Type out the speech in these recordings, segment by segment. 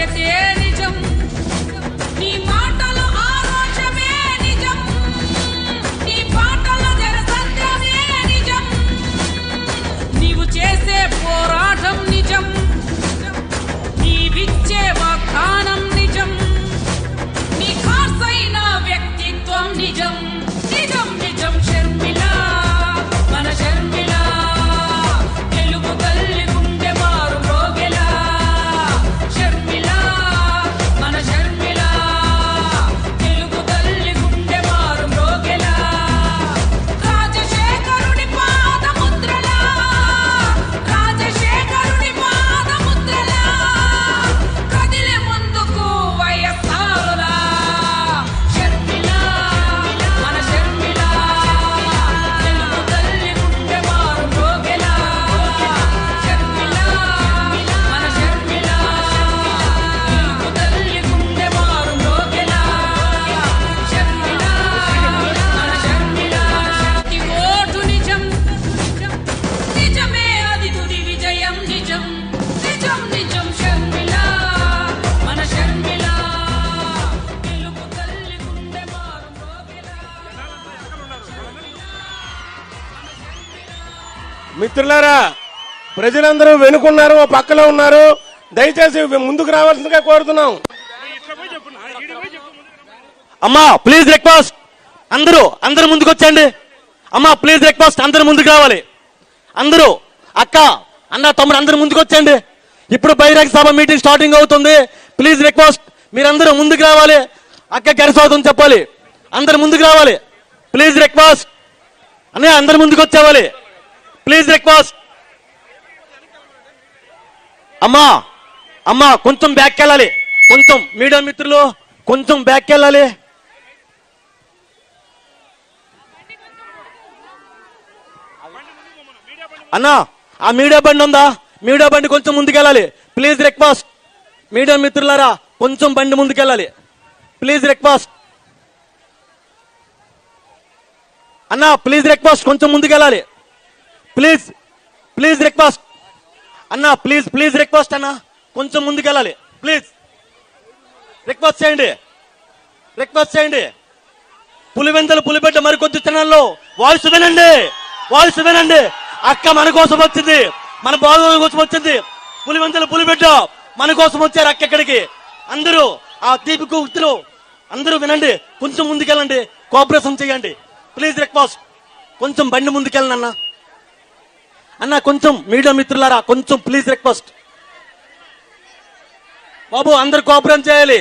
Get the. మిత్రులారా ప్రజలందరూ వెనుకున్నారు పక్కలో ఉన్నారు. దయచేసి ముందుకు రావాల్సిందిగా కోరుతున్నాం. అమ్మా ప్లీజ్ రిక్వెస్ట్ అందరూ అందరూ ముందుకు వచ్చండి అమ్మా ప్లీజ్ రిక్వెస్ట్ అందరూ ముందుకు రావాలి. అందరూ అక్క అన్న తమ్ముడు అందరు ముందుకు వచ్చండి ఇప్పుడు బహిరంగ సభ మీటింగ్ స్టార్టింగ్ అవుతుంది. ప్లీజ్ రిక్వెస్ట్ మీరందరూ ముందుకు రావాలి. అక్క గరిసవుతుంది చెప్పాలి. అందరూ ముందుకు రావాలి. ప్లీజ్ రిక్వెస్ట్ అన్నయ్య అందరు ముందుకు వచ్చేవాలి ప్లీజ్ రిక్వెస్ట్ అమ్మా అమ్మా కొంచెం బ్యాక్ వెళ్ళాలి. కొంచెం మీడియా మిత్రులు కొంచెం బ్యాక్ వెళ్ళాలి. అన్నా ఆ మీడియా బండి ఉందా? మీడియా బండి కొంచెం ముందుకెళ్ళాలి. ప్లీజ్ రిక్వెస్ట్ మీడియా మిత్రులారా కొంచెం బండి ముందుకెళ్ళాలి. ప్లీజ్ రిక్వెస్ట్ అన్నా ప్లీజ్ రిక్వెస్ట్ కొంచెం ముందుకెళ్ళాలి. ప్లీజ్ ప్లీజ్ రిక్వెస్ట్ అన్నా ప్లీజ్ ప్లీజ్ రిక్వెస్ట్ అన్నా. కొంచెం ముందుకెళ్ళాలి. ప్లీజ్. రిక్వెస్ట్ చేయండి. రిక్వెస్ట్ చేయండి. పులివెందలు పులిబిడ్డ మరికొద్ది క్షణాల్లో వాయిస్ వినండి. వాయిస్ వినండి. అక్క మన కోసం వచ్చింది. మన బాధ కోసం వచ్చింది. పులివెందలు పులిబిడ్డ మన కోసం వచ్చారు అక్క ఇక్కడికి. అందరూ ఆ తీపి కూతురు అందరూ వినండి. కొంచెం ముందుకెళ్ళండి. కోఆపరేషన్ చేయండి. ప్లీజ్ రిక్వెస్ట్ కొంచెం బండి ముందుకెళ్ళండి అన్నా అన్న కొంచెం మీడియా మిత్రులారా కొంచెం ప్లీజ్ రిక్వెస్ట్ బాబు అందరు కోఆపరేట్ చేయాలి.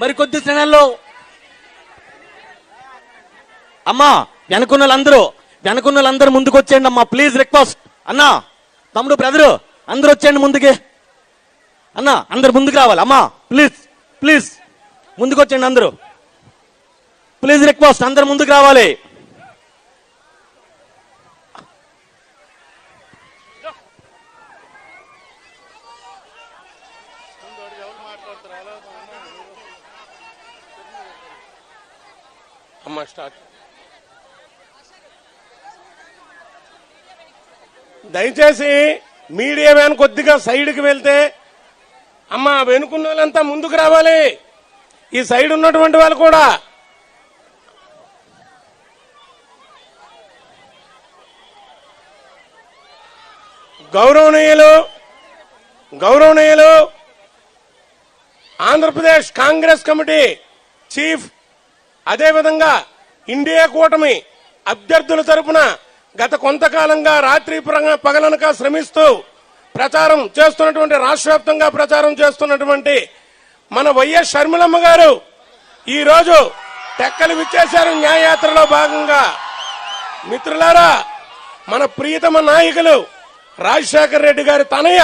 మరి కొద్ది క్షణాల్లో. అమ్మా వెనుకున్న వాళ్ళందరూ వెనుకున్న వాళ్ళందరూ ముందుకు వచ్చేయండి అమ్మా ప్లీజ్ రిక్వెస్ట్ అన్నా తమ్ముడు బ్రదరు అందరూ వచ్చేయండి ముందుకి. అన్నా అందరు ముందుకు రావాలి. అమ్మా ప్లీజ్ ప్లీజ్ ముందుకు వచ్చేయండి అందరూ. ప్లీజ్ రిక్వెస్ట్ అందరు ముందుకు రావాలి. అమ్మా స్టార్ట్. దయచేసి మీడియా వ్యాన్ కొద్దిగా సైడ్కి వెళ్తే అమ్మా వెనుకున్న వాళ్ళంతా ముందుకు రావాలి. ఈ సైడ్ ఉన్నటువంటి వాళ్ళు కూడా. గౌరవనీయులు గౌరవనీయులు ఆంధ్రప్రదేశ్ కాంగ్రెస్ కమిటీ చీఫ్ అదేవిధంగా ఇండియా కూటమి అభ్యర్థుల తరపున గత కొంతకాలంగా రాత్రి పగలనక శ్రమిస్తూ ప్రచారం చేస్తున్నటువంటి రాష్ట్ర వ్యాప్తంగా ప్రచారం చేస్తున్నటువంటి మన వైఎస్ షర్మిలమ్మ గారు ఈరోజు టెక్కలు విచ్చేశారు. న్యాయయాత్రలో భాగంగా మిత్రులారా మన ప్రియతమ నాయకులు రాజశేఖర రెడ్డి గారి తనయ్య